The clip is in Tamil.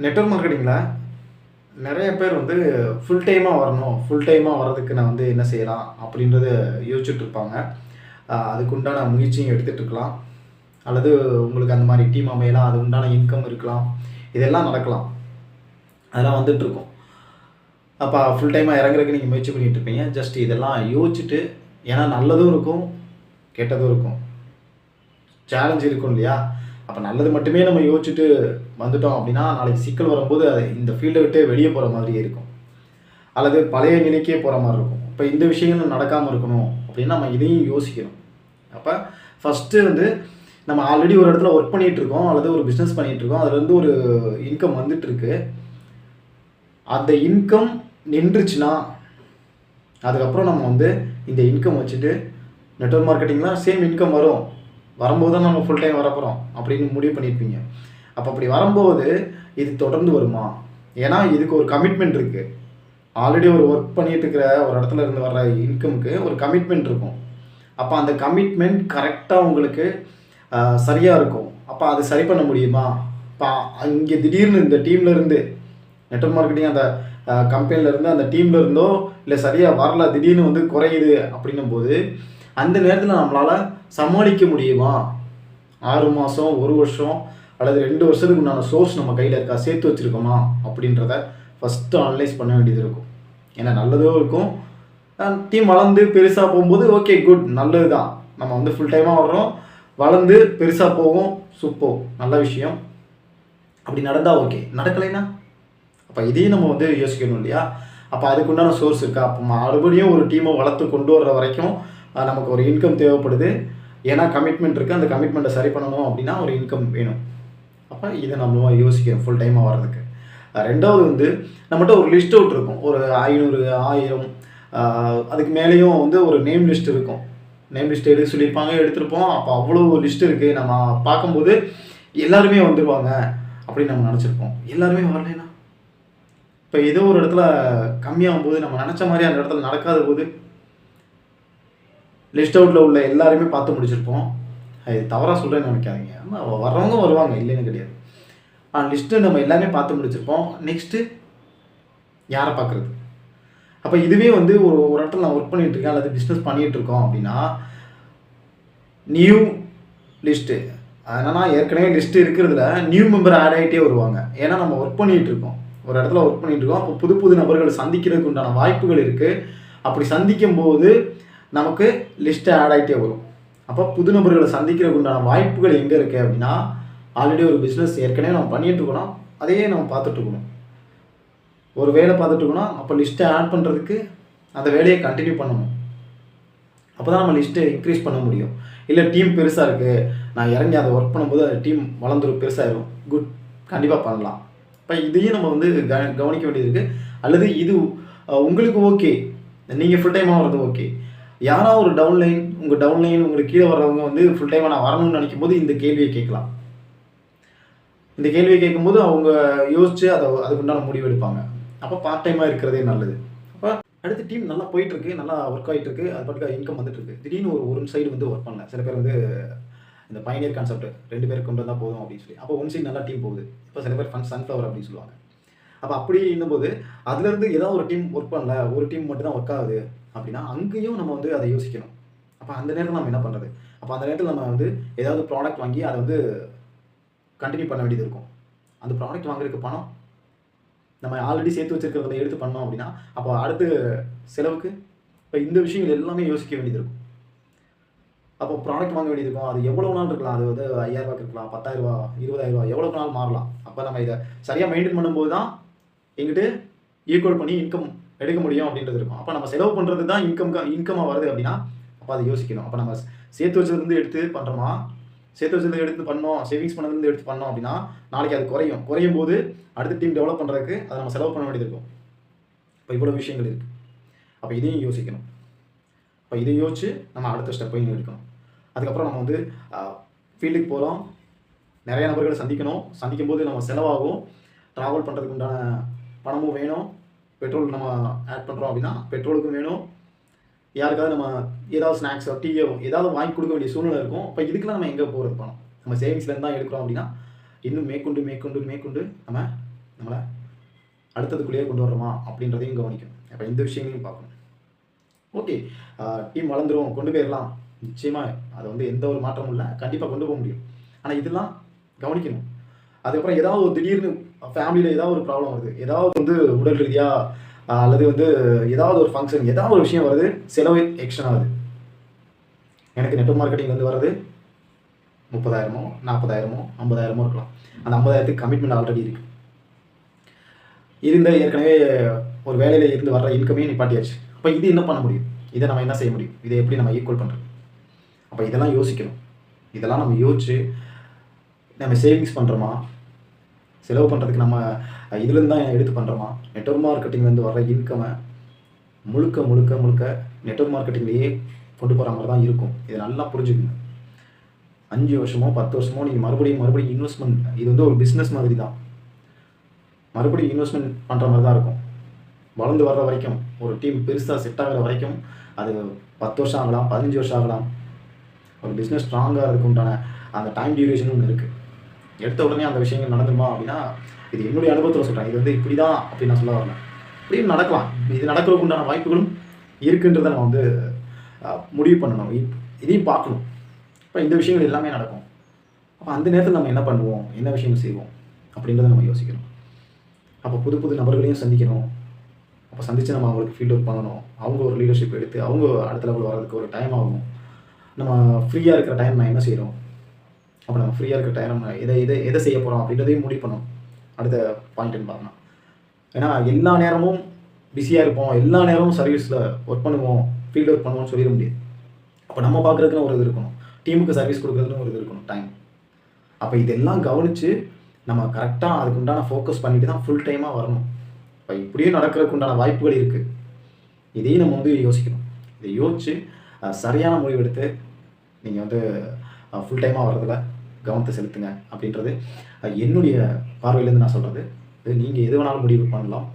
நெட்வொர்க் மார்க்கெட்டிங்கில் நிறைய பேர் வந்து ஃபுல் டைமாக வரணும் ஃபுல் டைமாக வர்றதுக்கு நான் வந்து என்ன செய்யலாம் அப்படின்றத யோசிச்சுட்ருப்பாங்க அதுக்கு உண்டான முயற்சியும் எடுத்துகிட்டு இருக்கலாம். அல்லது உங்களுக்கு அந்த மாதிரி டீம் அமையலாம் அது உண்டான இன்கம் இருக்கலாம். இதெல்லாம் நடக்கலாம். அதெல்லாம் வந்துட்டுருக்கும் அப்போ ஃபுல் டைமாக இறங்குறதுக்கு நீங்கள் முயற்சி பண்ணிகிட்டு இருப்பீங்க. ஜஸ்ட் இதெல்லாம் யோசிச்சுட்டு ஏன்னா நல்லதும் இருக்கும் கெட்டதும் இருக்கும். சேலஞ்ச் இருக்கும் இல்லையா? அப்போ நல்லது மட்டுமே நம்ம யோசிச்சுட்டு வந்துட்டோம் அப்படின்னா நாளைக்கு சிக்கல் வரும்போது அது இந்த ஃபீல்டை விட்டு வெளியே போகிற மாதிரியே இருக்கும். அல்லது பழைய நிலைக்கே போகிற மாதிரி இருக்கும். இப்போ இந்த விஷயங்கள் நடக்காமல் இருக்கணும் அப்படின்னா நம்ம இதையும் யோசிக்கணும். அப்போ ஃபஸ்ட்டு வந்து நம்ம ஆல்ரெடி ஒரு இடத்துல ஒர்க் பண்ணிகிட்டு இருக்கோம் அல்லது ஒரு பிஸ்னஸ் பண்ணிகிட்டு இருக்கோம் அதுலேருந்து ஒரு இன்கம் வந்துட்டுருக்கு அந்த இன்கம் நின்றுச்சுன்னா அதுக்கப்புறம் நம்ம வந்து இந்த இன்கம் வச்சுட்டு நெட்வொர்க் மார்க்கெட்டிங்லாம் சேம் இன்கம் வரும். வரும்போது தான் நம்ம ஃபுல் டைம் வரப்போகிறோம் அப்படின்னு முடிவு பண்ணியிருப்பீங்க அப்போ அப்படி வரும்போது இது தொடர்ந்து வருமா? ஏன்னா இதுக்கு ஒரு கமிட்மெண்ட் இருக்குது ஆல்ரெடி ஒரு ஒர்க் பண்ணிட்டு இருக்கிற ஒரு இடத்துல இருந்து வர்ற இன்கமுக்கு ஒரு கமிட்மெண்ட் இருக்கும். அப்போ அந்த கமிட்மெண்ட் கரெக்டாக உங்களுக்கு சரியாக இருக்கும். அப்போ அது சரி பண்ண முடியுமா? இப்போ இங்கே திடீர்னு இந்த டீம்லேருந்து இருந்து மார்க்கெட்டிங் அந்த கம்பெனிலேருந்து அந்த டீம்லேருந்தோ இல்லை சரியாக வரல திடீர்னு வந்து குறையுது அப்படின்னும் போது அந்த நேரத்தில் நம்மளால் சமாளிக்க முடியுமா? ஆறு மாதம் ஒரு வருஷம் அல்லது ரெண்டு வருஷத்துக்கு உண்டான சோர்ஸ் நம்ம கையில் இருக்கா? சேர்த்து வச்சுருக்கோமா? அப்படின்றத ஃபஸ்ட்டு அனலைஸ் பண்ண வேண்டியது இருக்கும். ஏன்னா நல்லதும் இருக்கும். டீம் வளர்ந்து பெருசாக போகும்போது ஓகே குட் நல்லது தான் நம்ம வந்து ஃபுல் டைமாக வர்றோம். வளர்ந்து பெருசாக போகும். சூப்பர். நல்ல விஷயம். அப்படி நடந்தால் ஓகே நடக்கலைன்னா? அப்போ இதையும் நம்ம வந்து யோசிக்கணும் இல்லையா? அப்போ அதுக்குண்டான சோர்ஸ் இருக்கா? அப்போ மறுபடியும் ஒரு டீமை வளர்த்து கொண்டு வர்ற வரைக்கும் நமக்கு ஒரு இன்கம் தேவைப்படுது. ஏன்னா கமிட்மெண்ட் இருக்குது அந்த கமிட்மெண்ட்டை சரி பண்ணணும் அப்படின்னா ஒரு இன்கம் வேணும். அப்போ இதை நம்ம யோசிக்கிறோம் ஃபுல் டைமாக வர்றதுக்கு. ரெண்டாவது வந்து நம்மகிட்ட ஒரு லிஸ்ட் அவுட் இருக்கும். ஒரு ஐநூறு ஆயிரம் அதுக்கு மேலேயும் வந்து ஒரு நேம் லிஸ்ட் இருக்கும். நேம் லிஸ்ட் எடுக்க சொல்லியிருப்பாங்க எடுத்திருப்போம். அப்போ அவ்வளோ லிஸ்ட் இருக்குது நம்ம பார்க்கும்போது எல்லாருமே வந்துடுவாங்க அப்படின்னு நம்ம நினச்சிருப்போம். எல்லாருமே வரலைன்னா? இப்போ ஏதோ ஒரு இடத்துல கம்மியாகும் போது நம்ம நினச்ச மாதிரி அந்த இடத்துல நடக்காத போது லிஸ்ட் அவுட்டில் உள்ள எல்லாருமே பார்த்து முடிச்சிருப்போம். அது தவறாக சொல்கிறேன்னு நினைக்காதீங்க. ஆமாம் வர்றவங்க வருவாங்க இல்லைன்னு கிடையாது. ஆ லிஸ்ட்டு நம்ம எல்லாமே பார்த்து முடிச்சிருப்போம். நெக்ஸ்ட்டு யாரை பார்க்குறது? அப்போ இதுவே வந்து ஒரு ஒரு இடத்துல நான் ஒர்க் பண்ணிகிட்ருக்கேன் இருக்கேன் அல்லது பிஸ்னஸ் பண்ணிகிட்ருக்கோம் இருக்கோம் அப்படின்னா நியூ லிஸ்ட்டு என்னன்னா ஏற்கனவே லிஸ்ட் இருக்கிறதுல நியூ மெம்பர் ஆட் ஆகிட்டே வருவாங்க. ஏன்னா நம்ம ஒர்க் பண்ணிகிட்டு இருக்கோம். ஒரு இடத்துல ஒர்க் பண்ணிகிட்டு இருக்கோம். அப்போ புது புது நபர்களை சந்திக்கிறதுக்கு உண்டான வாய்ப்புகள் இருக்குது அப்படி சந்திக்கும் போது நமக்கு லிஸ்ட்டு ஆட் ஆகிட்டே வரும். அப்போ புது நபர்களை சந்திக்கிறதுக்கு உண்டான வாய்ப்புகள் எங்கே இருக்குது அப்படின்னா ஆல்ரெடி ஒரு பிஸ்னஸ் ஏற்கனவே நம்ம பண்ணிகிட்டு அதையே நம்ம பார்த்துட்ருக்கணும் ஒரு வேலை பார்த்துட்டு அப்போ லிஸ்ட்டை ஆட் பண்ணுறதுக்கு அந்த வேலையை கண்டினியூ பண்ணணும். அப்போ தான் நம்ம லிஸ்ட்டை இன்க்ரீஸ் பண்ண முடியும். இல்லை டீம் பெருசாக இருக்குது நான் இறங்கி அதை ஒர்க் பண்ணும்போது அந்த டீம் வளர்ந்துரும் பெருசாகிடும் குட் கண்டிப்பாக பண்ணலாம். இப்போ இதையும் நம்ம வந்து க கவனிக்க வேண்டியது இருக்குது அல்லது இது உங்களுக்கு ஓகே நீங்கள் ஃபுல் டைமாக வர்றது ஓகே யாரோ ஒரு டவுன்லைன் உங்கள் டவுன்லைன் உங்களுக்கு கீழே வர்றவங்க வந்து ஃபுல் டைமாக நான் வரணும்னு நினைக்கும் போது இந்த கேள்வியை கேட்கலாம். இந்த கேள்வியை கேட்கும்போது அவங்க யோசிச்சு அதை அதுக்குண்டான முடிவு எடுப்பாங்க. அப்போ பார்ட் டைமாக இருக்கிறதே நல்லது. அப்போ அடுத்த டீம் நல்லா போயிட்டுருக்கு நல்லா ஒர்க் ஆகிட்டுருக்கு அது பாட்டுக்கு இன்கம் வந்துட்டுருக்கு. திடீர்னு ஒரு ஒரு சைடு வந்து ஒர்க் பண்ணல. சில பேர் வந்து இந்த பயனியர் கான்செப்ட் ரெண்டு பேர் கொண்டு வந்தால் போதும் அப்படின்னு சொல்லி. அப்போ ஒன் சைடு நல்லா டீம் போகுது. இப்போ சில பேர் ஃபன் சன்ஃப்ளவர் அப்படின்னு சொல்லுவாங்க. அப்போ அப்படி இன்னும்போது அதுலேருந்து ஏதாவது ஒரு டீம் ஒர்க் பண்ணல ஒரு டீம் மட்டும் தான் ஒர்க் ஆகுது. அப்படின்னா அங்கேயும் நம்ம வந்து அதை யோசிக்கணும். அப்போ அந்த நேரத்தில் நம்ம என்ன பண்ணுறது அப்போ அந்த நேரத்தில் நம்ம வந்து ஏதாவது ப்ராடக்ட் வாங்கி அதை வந்து கண்டினியூ பண்ண வேண்டியது இருக்கும். அந்த ப்ராடக்ட் வாங்குறதுக்கு பணம் நம்ம ஆல்ரெடி சேர்த்து வச்சிருக்கிறத எடுத்து பண்ணோம் அப்படின்னா அப்போ அடுத்து செலவுக்கு இப்போ இந்த விஷயங்கள் எல்லாமே யோசிக்க வேண்டியது இருக்கும். அப்போ ப்ராடக்ட் வாங்க வேண்டியது இருக்கும். அது எவ்வளோ நாள் இருக்கலாம்? அது வந்து ஐயாயிரரூவாக்கு இருக்கலாம். பத்தாயிரரூபா இருபதாயிரரூபா எவ்வளோ நாள் மாறலாம்? அப்போ நம்ம இதை சரியாக மெயின்டைன் பண்ணும்போது தான் எங்கிட்ட ஈக்குவல் பண்ணி இன்கம் எடுக்க முடியும் அப்படின்றது இருக்கும். அப்போ நம்ம செலவு பண்ணுறது தான் இன்கம் இன்கமாக வருது அப்படின்னா அப்போ அதை யோசிக்கணும். அப்போ நம்ம சேர்த்து வச்சதுலேருந்து எடுத்து பண்ணுறோமா சேர்த்து வச்சதுல எடுத்து பண்ணோம் சேவிங்ஸ் பண்ணதுலேருந்து எடுத்து பண்ணோம் அப்படின்னா நாளைக்கு அது குறையும். குறையும் போது அடுத்த டீம் டெவலப் பண்ணுறதுக்கு அதை நம்ம செலவு பண்ண வேண்டியது இருக்கும். இப்போ இவ்வளோ விஷயங்கள் இருக்குது அப்போ இதையும் யோசிக்கணும். அப்போ இதை யோசிச்சு நம்ம அடுத்த ஸ்டெப்பையும் எடுக்கணும். அதுக்கப்புறம் நம்ம வந்து ஃபீல்டுக்கு போகிறோம் நிறைய நபர்களை சந்திக்கணும். சந்திக்கும் போது நம்ம செலவாகும். ட்ராவல் பண்ணுறதுக்கு உண்டான பணமும் வேணும். பெட்ரோல் நம்ம ஆட் பண்ணுறோம் அப்படின்னா பெட்ரோலுக்கும் வேணும். யாருக்காவது நம்ம ஏதாவது ஸ்நாக்ஸோ டீயோ ஏதாவது வாங்கி கொடுக்க வேண்டிய சூழ்நிலை இருக்கும். அப்போ இதுக்கெல்லாம் நம்ம எங்கே போகிறது பணம்? நம்ம சேவிங்ஸ்லேருந்து தான் எடுக்கிறோம் அப்படின்னா இன்னும் மேற்கொண்டு மேற்கொண்டு மேற்கொண்டு நம்ம நம்மளை அடுத்ததுக்குள்ளேயே கொண்டு வரோமா அப்படின்றதையும் கவனிக்கணும். அப்போ இந்த விஷயங்களையும் பார்க்கணும். ஓகே டீம் வளர்ந்துரும் கொண்டு போயிடலாம் நிச்சயமாக அது வந்து எந்த ஒரு மாற்றமும் இல்லை. கண்டிப்பாக கொண்டு போக முடியும். ஆனால் இதெல்லாம் கவனிக்கணும். அதுக்கப்புறம் ஏதாவது ஒரு திடீர்னு ஃபேமிலியில் ஏதாவது ஒரு ப்ராப்ளம் வருது. ஏதாவது வந்து உடல் ரீதியாக அல்லது வந்து ஏதாவது ஒரு ஃபங்க்ஷன் ஏதாவது ஒரு விஷயம் வருது செலவு எக்ஸ்டன் ஆகுது. எனக்கு நெட்வொர்கெட்டிங் வந்து வர்றது முப்பதாயிரமோ நாற்பதாயிரமோ ஐம்பதாயிரமோ இருக்கலாம். அந்த ஐம்பதாயிரத்துக்கு கமிட்மெண்ட் ஆல்ரெடி இருக்குது இருந்த ஏற்கனவே ஒரு வேலையில் இருந்து வர்ற இன்கமே நிப்பாட்டியாச்சு. அப்போ இது என்ன பண்ண முடியும்? இதை நம்ம என்ன செய்ய முடியும்? இதை எப்படி நம்ம ஈக்குவல் பண்ணுறது அப்போ இதெல்லாம் யோசிக்கணும். இதெல்லாம் நம்ம யோசிச்சு நம்ம சேவிங்ஸ் பண்ணுறோமா செலவு பண்ணுறதுக்கு நம்ம இதுலேருந்து தான் எடுத்து பண்ணுறோமா நெட்வொர்க் மார்க்கெட்டிங்லேருந்து வர்ற இன்கமை முழுக்க முழுக்க முழுக்க நெட்வொர்க் மார்க்கெட்டிங்லேயே கொண்டு போகிற மாதிரி தான் இருக்கும். இதை நல்லா புரிஞ்சுக்கணும் அஞ்சு வருஷமோ பத்து வருஷமோ நீங்கள் மறுபடியும் மறுபடியும் இன்வெஸ்ட்மெண்ட் இது வந்து ஒரு பிஸ்னஸ் மாதிரி தான் மறுபடியும் இன்வெஸ்ட்மெண்ட் பண்ணுற மாதிரி தான் இருக்கும். வளர்ந்து வர்ற வரைக்கும் ஒரு டீம் பெருசாக செட் ஆகிற வரைக்கும் அது பத்து வருஷம் ஆகலாம் பதினஞ்சு வருஷம் ஆகலாம். ஒரு பிஸ்னஸ் ஸ்ட்ராங்காக அதுக்கு உண்டான அந்த டைம் டியூரேஷன் ஒன்று இருக்குது எடுத்த உடனே அந்த விஷயங்கள் நடந்துருமா அப்படின்னா இது என்னுடைய அனுபவத்தில் சொல்கிறேன் இது வந்து இப்படி தான் அப்படின்னு நான் சொல்ல வரேன் இப்படியும் நடக்கலாம். இது நடக்கிறதுக்கு உண்டான வாய்ப்புகளும் இருக்குன்றதை நம்ம வந்து முடிவு பண்ணணும். இதையும் பார்க்கணும். இப்போ இந்த விஷயங்கள் எல்லாமே நடக்கும். அப்போ அந்த நேரத்தில் நம்ம என்ன பண்ணுவோம்? என்ன விஷயங்கள் செய்வோம்? அப்படின்றத நம்ம யோசிக்கணும். அப்போ புது புது நபர்களையும் சந்திக்கணும். அப்போ சந்தித்து நம்ம அவங்களுக்கு ஃபீல்டு ஒர்க் பண்ணணும். அவங்க ஒரு லீடர்ஷிப் எடுத்து அவங்க அடுத்த லெவல் வர்றதுக்கு ஒரு டைம் ஆகும். நம்ம ஃப்ரீயாக இருக்கிற டைம் நான் என்ன செய்கிறோம் அப்போ நம்ம ஃப்ரீயாக இருக்க டைம் நம்ம எதை எதை எதை செய்ய போகிறோம் அப்படின்றதையும் முடிவு பண்ணணும். அடுத்த பாயிண்ட்னு பார்க்கணும். ஏன்னா எல்லா நேரமும் பிஸியாக இருப்போம். எல்லா நேரமும் சர்வீஸில் ஒர்க் பண்ணுவோம். ஃபீல்ட் ஒர்க் பண்ணுவோம்னு சொல்லிட முடியாது. அப்போ நம்ம பார்க்குறதுக்குன்னு ஒரு இது இருக்கணும். டீமுக்கு சர்வீஸ் கொடுக்குறதுன்னு ஒரு இது இருக்கணும் டைம் அப்போ இதெல்லாம் கவனித்து நம்ம கரெக்டாக அதுக்கு உண்டான ஃபோக்கஸ் பண்ணிட்டு தான் ஃபுல் டைமாக வரணும். இப்போ இப்படியே நடக்கிறதுக்கு உண்டான வாய்ப்புகள் இருக்குது இதையும் நம்ம வந்து யோசிக்கணும். இதை யோசித்து சரியான முடிவெடுத்து நீங்கள் வந்து ஃபுல் டைமாக வர்றதில்லை கவனத்தை செலுத்துங்க அப்படின்றது என்னுடைய பார்வையிலேருந்து நான் சொல்கிறது நீங்கள் எது வேணாலும் முடிவு பண்ணலாம்.